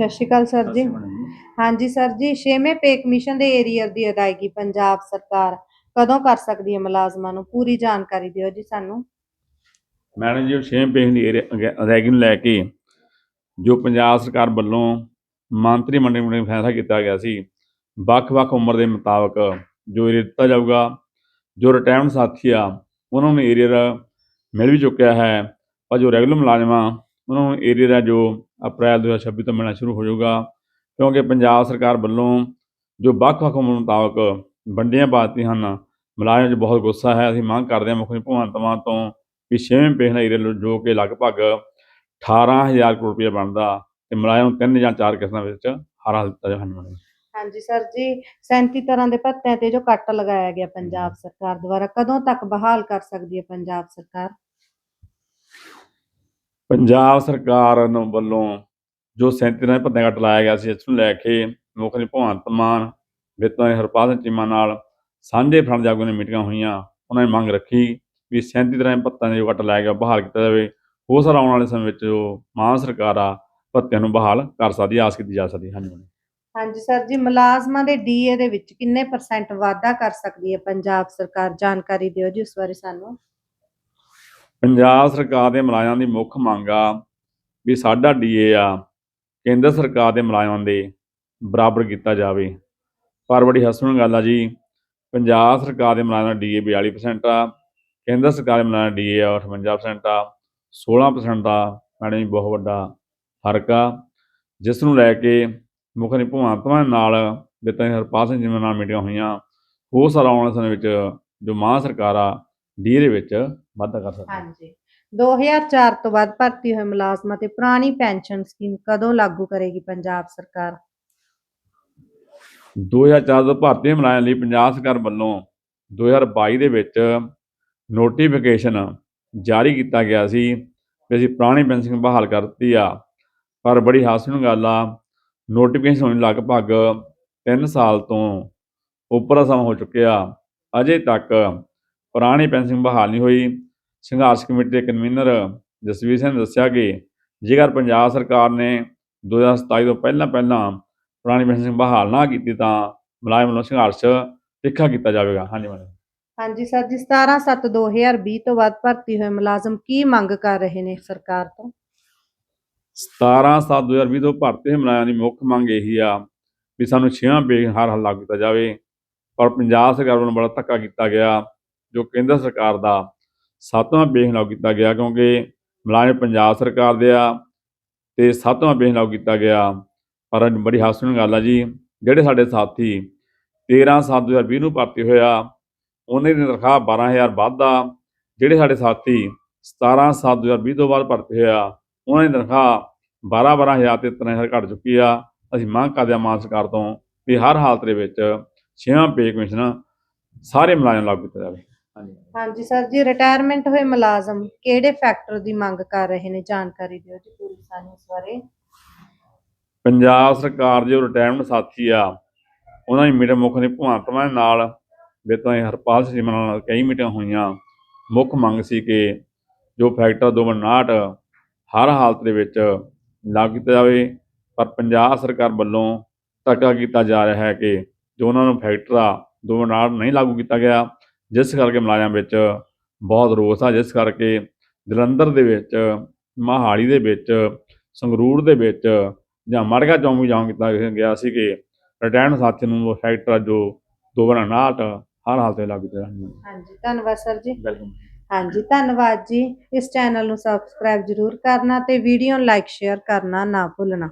ਸਤਿ ਸ਼੍ਰੀ ਅਕਾਲ ਸਰ ਜੀ। ਹਾਂਜੀ ਸਰ ਜੀ ਛੇਵੇਂ ਪੇ ਕਮਿਸ਼ਨ ਦੇ ਏਰੀਅਰ ਦੀ ਅਦਾਇਗੀ ਪੰਜਾਬ ਸਰਕਾਰ ਕਦੋਂ ਕਰ ਸਕਦੀ ਹੈ ਮੁਲਾਜ਼ਮਾਂ ਨੂੰ? ਪੂਰੀ ਜਾਣਕਾਰੀ ਦਿਓ ਜੀ ਸਾਨੂੰ। ਮੈਡਮ ਜੀ ਛੇ ਪੇਜ ਦੀ ਅਦਾਇਗੀ ਨੂੰ ਲੈ ਕੇ ਜੋ ਪੰਜਾਬ ਸਰਕਾਰ ਵੱਲੋਂ ਮੰਤਰੀ ਮੰਡਲ ਵੱਲੋਂ ਫੈਸਲਾ ਕੀਤਾ ਗਿਆ ਸੀ ਵੱਖ-ਵੱਖ ਉਮਰ ਦੇ ਮੁਤਾਬਕ ਜੋ ਏਰੀਆ ਦਿੱਤਾ ਜਾਊਗਾ ਜੋ ਰਿਟਾਇਰਮੈਂਟ ਸਾਥੀ ਆ ਉਹਨਾਂ ਨੂੰ ਏਰੀਆ ਮਿਲ ਵੀ ਚੁੱਕਿਆ ਹੈ ਪਰ ਜੋ ਰੈਗੂਲਰ ਮੁਲਾਜ਼ਮਾਂ ਉਹਨਾਂ ਨੂੰ ਏਰੀਆ ਦਾ ਜੋ ਅਪ੍ਰੈਲ 2026 ਤੋਂ ਮਿਲਣਾ ਸ਼ੁਰੂ ਹੋ ਜਾਊਗਾ। ਕਿਉਂਕਿ ਪੰਜਾਬ ਸਰਕਾਰ ਵੱਲੋਂ ਜੋ ਵੱਖ-ਵੱਖ ਮੁਤਾਬਕ ਵੰਡੀਆਂ ਪਾਤੀਆਂ ਹਨ, ਮੁਲਾਜ਼ਮਾਂ 'ਚ ਬਹੁਤ ਗੁੱਸਾ ਹੈ। ਅਸੀਂ ਮੰਗ ਕਰਦੇ ਹਾਂ ਮੁੱਖ ਮੰਤਰੀ ਭਗਵੰਤ ਮਾਨ ਤੋਂ ਵੀ ਛੇਵੇਂ ਪੇਜ ਦਾ ਏਰੀਆ ਜੋ ਕਿ ਲਗਭਗ 18000 ਕਰੋੜ ਰੁਪਏ ਬਣਦਾ ਤੇ ਮੁਲਾਜ਼ਮ ਨੂੰ ਤਿੰਨ ਜਾਂ ਚਾਰ ਕਿਸ਼ਤਾਂ ਵਿੱਚ ਹਾਰਾ ਦਿੱਤਾ ਜਾਵੇ ਹਾਂਜੀ ਸਰ ਜੀ 37 ਤਰ੍ਹਾਂ ਦੇ ਭੱਤਿਆਂ ਤੇ ਜੋ ਕੱਟ ਲਗਾਇਆ ਗਿਆ ਪੰਜਾਬ ਸਰਕਾਰ ਦੁਆਰਾ, ਕਦੋਂ ਤੱਕ ਬਹਾਲ ਕਰ ਸਕਦੀ ਹੈ ਪੰਜਾਬ ਸਰਕਾਰ? ਪੰਜਾਬ ਸਰਕਾਰ ਨੂੰ ਵੱਲੋਂ ਜੋ 37 ਦਿਨਾਂ ਭੱਤਾ ਕੱਟ ਲਾਇਆ ਗਿਆ ਸੀ, ਇਸ ਨੂੰ ਲੈ ਕੇ ਮੁੱਖ ਮੰਤਰੀ ਭਗਵੰਤ ਮਾਨ, ਵਿੱਤ ਹਰਪਾਲ ਸਿੰਘ ਚੀਮਾ ਨਾਲ ਸਾਂਝੇ ਫਰੰਟ ਜਾਗੋ ਨੇ ਮੀਟਿੰਗਾਂ ਹੋਈਆਂ। ਉਹਨਾਂ ਨੇ ਮੰਗ ਰੱਖੀ ਵੀ 37 ਦਿਨਾਂ ਦੇ ਭੱਤਾਂ ਦੇ ਜੋ ਲਾਇਆ ਗਿਆ ਬਹਾਲ ਕੀਤਾ ਜਾਵੇ। ਹੋ ਸਕਦਾ ਆਉਣ ਵਾਲੇ ਸਮੇਂ ਵਿੱਚ ਜੋ ਮਾਨ ਸਰਕਾਰ ਆ ਭੱਤਿਆਂ ਨੂੰ ਬਹਾਲ ਕਰ ਸਕਦੀ ਆਸ ਕੀਤੀ ਜਾ ਸਕਦੀ। ਹਾਂਜੀ, ਮੈਡਮ। ਹਾਂਜੀ, ਸਰ ਜੀ, ਮੁਲਾਜ਼ਮਾਂ ਦੇ ਡੀਏ ਦੇ ਵਿੱਚ ਕਿੰਨੇ ਪਰਸੈਂਟ ਵਾਧਾ ਕਰ ਸਕਦੀ ਹੈ ਪੰਜਾਬ ਸਰਕਾਰ? ਜਾਣਕਾਰੀ ਦਿਓ ਜੀ ਉਸ ਬਾਰੇ ਸਾਨੂੰ। ਪੰਜਾਬ ਸਰਕਾਰ ਦੇ ਮੁਲਾਜ਼ਮਾਂ ਦੀ ਮੁੱਖ ਮੰਗ ਆ ਵੀ ਸਾਡਾ ਡੀਏ ਆ, ਕੇਂਦਰ ਸਰਕਾਰ ਦੇ ਮੁਲਾਜ਼ਮਾਂ ਦੇ ਬਰਾਬਰ ਕੀਤਾ ਜਾਵੇ। ਪਰ ਬੜੀ ਹੱਸਣ ਗੱਲ ਆ ਜੀ, ਪੰਜਾਬ ਸਰਕਾਰ ਦੇ ਮੁਲਾਜ਼ਮਾਂ ਦਾ ਡੀਏ 42% ਆ, ਕੇਂਦਰ ਸਰਕਾਰ ਦੇ ਮੁਲਾਜ਼ਮਾਂ ਦਾ ਡੀਏ 58% ਆ 16% ਦਾ ਮੈਡਮ ਬਹੁਤ ਵੱਡਾ ਫ਼ਰਕ ਆ। ਜਿਸ ਨੂੰ ਲੈ ਕੇ ਮੁੱਖ ਮੰਤਰੀ ਨਾਲ ਵਿੱਤ ਹਰਪਾਲ ਸਿੰਘ ਜਿਵੇਂ ਨਾਲ ਮੀਟਿੰਗਾਂ ਹੋਈਆਂ ਹੋ ਸਾਰਾ ਆਉਣ ਵਾਲੇ ਸਮੇਂ ਵਿੱਚ ਜੋ ਮਾਂ ਸਰਕਾਰ ਆ ਡੀਏ ਦੇ ਵਿੱਚ ਵਾਧਾ ਕਰ ਸਕਦੀ ਹੈ। ਹਾਂਜੀ। 2004 ਤੋਂ ਬਾਅਦ ਭਰਤੀ ਹੋਏ ਮੁਲਾਜ਼ਮਾਂ ਤੇ ਪੁਰਾਣੀ ਪੈਨਸ਼ਨ ਸਕੀਮ ਕਦੋਂ ਲਾਗੂ ਕਰੇਗੀ ਪੰਜਾਬ ਸਰਕਾਰ? 2004 ਤੋਂ ਭਾਰਤੀ ਮੁਲਾਜ਼ਮਾਂ ਲਈ ਪੰਜਾਬ ਸਰਕਾਰ ਵੱਲੋਂ 2022 ਦੇ ਵਿੱਚ ਨੋਟੀਫਿਕੇਸ਼ਨ ਜਾਰੀ ਕੀਤਾ ਗਿਆ ਸੀ ਕਿ ਅਸੀਂ ਪੁਰਾਣੀ ਪੈਨਸ਼ਨ ਬਹਾਲ ਕਰ ਦਿੱਤੀ ਆ। ਪਰ ਬੜੀ ਹਾਸਨ ਗੱਲ ਆ ਨੋਟੀਫਿਕੇਸ਼ਨ ਹੋਣ ਨੂੰ ਲਗਭਗ 3 ਸਾਲ ਤੋਂ ਉੱਪਰ ਸਮਾਂ ਹੋ ਚੁੱਕਿਆ। ਅਜੇ ਤੱਕ ਪੁਰਾਣੀ ਪੈਨਸ਼ਨ ਬਹਾਲ ਨਹੀਂ ਹੋਈ। ਸੰਘਰਸ਼ ਕਮੇਟੀ ਦੇ ਕਨਵੀਨਰ ਜਸਵੀਰ ਸਿੰਘ ਨੇ ਦੱਸਿਆ ਕਿ ਜੇਕਰ ਪੰਜਾਬ ਸਰਕਾਰ ਨੇ 2027 ਤੋਂ ਪਹਿਲਾਂ ਪਹਿਲਾਂ ਪੁਰਾਣੀ ਪੈਨਸ਼ਨ ਬਹਾਲ ਨਾ ਕੀਤੀ ਤਾਂ ਮੁਲਾਜ਼ਮ ਵੱਲੋਂ ਸੰਘਰਸ਼ ਤਿੱਖਾ ਕੀਤਾ ਜਾਵੇਗਾ। ਹਾਂਜੀ ਮੈਡਮ। ਹਾਂਜੀ ਸਰ ਜੀ 17 7 2020 ਤੋਂ ਬਾਅਦ ਭਰਤੀ ਹੋਏ ਮੁਲਾਜ਼ਮ ਕੀ ਮੰਗ ਕਰ ਰਹੇ ਨੇ ਸਰਕਾਰ ਤੋਂ? 17 7 2020 ਤੋਂ ਭਰਤੀ ਹੋਏ ਮੁਲਾਜ਼ਮਾਂ ਦੀ ਮੁੱਖ ਮੰਗ ਇਹੀ ਆ ਵੀ ਸਾਨੂੰ ਛੇਵਾਂ ਪੇ ਹਰ ਹਾਲ ਲਾਗੂ ਕੀਤਾ ਜਾਵੇ। ਪਰ ਪੰਜਾਬ ਸਰਕਾਰ ਵੱਲੋਂ ਬੜਾ ਧੱਕਾ ਕੀਤਾ ਗਿਆ। ਜੋ ਕੇਂਦਰ ਸਰਕਾਰ ਦਾ ਸੱਤਵਾਂ ਪੇ ਕੀਤਾ ਗਿਆ ਕਿਉਂਕਿ ਮੁਲਾਜ਼ਮ ਪੰਜਾਬ ਸਰਕਾਰ ਦੇ ਆ ਤੇ ਸੱਤਵਾਂ ਪੇ ਲਾਗੂ ਕੀਤਾ ਗਿਆ। ਪਰ ਬੜੀ ਹਾਸਨ ਗੱਲ ਆ ਜੀ, ਜਿਹੜੇ ਸਾਡੇ ਸਾਥੀ 13 7 2020 ਨੂੰ ਭਰਤੀ ਹੋਇਆ, ਉਹਨਾਂ ਦੀ ਤਨਖਾਹ 12000 ਵੱਧਦਾ ਜਿਹੜੇ ਸਾਡੇ ਸਾਥੀ 17 7 2020 ਤੋਂ ਬਾਅਦ ਭਰਤੀ ਹੋਇਆ, ਉਹਨਾਂ ਦੀ ਤਨਖਾਹ 12 12000 ਤੇ 3000 ਘਟ ਚੁੱਕੀ ਆ। ਅਸੀਂ ਮੰਗ ਕਰਦੇ ਹਾਂ ਮਾਨ ਸਰਕਾਰ ਤੋਂ ਵੀ ਹਰ ਹਾਲਤ ਦੇ ਵਿੱਚ ਛੇਵਾਂ ਪੇ ਕਮਿਸ਼ਨ ਸਾਰੇ ਮੁਲਾਜ਼ਮ ਲਾਗੂ ਕੀਤਾ ਜਾਵੇ। ਹਾਂਜੀ। ਸਰ ਜੀ ਰਿਟਾਇਰਮੈਂਟ ਹੋਏ ਮੁਲਾਜ਼ਮ ਕਿਹੜੇ ਫੈਕਟਰ ਦੀ ਮੰਗ ਕਰ ਰਹੇ ਨੇ? ਜਾਣਕਾਰੀ ਦਿਓ ਜੀ ਪੂਰੀ ਸਾਨੂੰ ਇਸ ਬਾਰੇ। ਪੰਜਾਬ ਸਰਕਾਰ ਜੋ ਰਿਟਾਇਰਮੈਂਟ ਸਾਥੀ ਆ ਉਹਨਾਂ ਦੀ ਮੀਟਿੰਗ ਮੁੱਖ ਮੰਤਰੀ ਭਗਵੰਤ ਮਾਨ ਨਾਲ ਬੇਤਾਂ ਹਰਪਾਲ ਸਿੰਘ ਜੀ ਨਾਲ ਕਈ ਮੀਟਿੰਗਾਂ ਹੋਈਆਂ। ਮੁੱਖ ਮੰਗ ਸੀ ਕਿ ਜੋ ਫੈਕਟਰ 259 ਹਰ ਹਾਲਤ ਦੇ ਵਿੱਚ ਲਾਗੂ ਕੀਤਾ ਜਾਵੇ ਪਰ ਪੰਜਾਬ ਸਰਕਾਰ ਵੱਲੋਂ ਧੱਕਾ ਕੀਤਾ ਜਾ ਰਿਹਾ ਹੈ ਕਿ ਜੋ ਉਹਨਾਂ ਨੂੰ ਫੈਕਟਰ ਆ 259 ਨਹੀਂ ਲਾਗੂ ਕੀਤਾ ਗਿਆ। ਜਿਸ ਕਰਕੇ ਮੁਲਾਜ਼ਮਾਂ ਵਿੱਚ ਬਹੁਤ ਰੋਸ ਆ ਜਿਸ ਕਰਕੇ ਜਲੰਧਰ ਦੇ ਵਿੱਚ ਮਹਾਲੀ ਦੇ ਵਿੱਚ ਸੰਗਰੂਰ ਦੇ ਵਿੱਚ ਜਾਂ ਮੜਗਾ ਚੌਂਕ ਵੀ ਜਾਮ ਕੀਤਾ ਗਿਆ ਸੀ ਕਿ ਰਿਟਾਇਰਡ ਸਾਥੀ ਨੂੰ ਫੈਕਟਰ ਜੋ 259 ਹਰ ਹਾਲਤ ਤੇ ਲਾਗੂ ਜਾਣਾ ਹਾਂਜੀ ਧੰਨਵਾਦ ਸਰ ਜੀ। ਵੈਲਕਮ। ਹਾਂਜੀ ਧੰਨਵਾਦ ਜੀ। ਇਸ ਚੈਨਲ ਨੂੰ ਸਬਸਕ੍ਰਾਈਬ ਜਰੂਰ ਕਰਨਾ ਤੇ ਵੀਡੀਓ ਨੂੰ ਲਾਈਕ ਸ਼ੇਅਰ ਕਰਨਾ ਨਾ ਭੁੱਲਣਾ।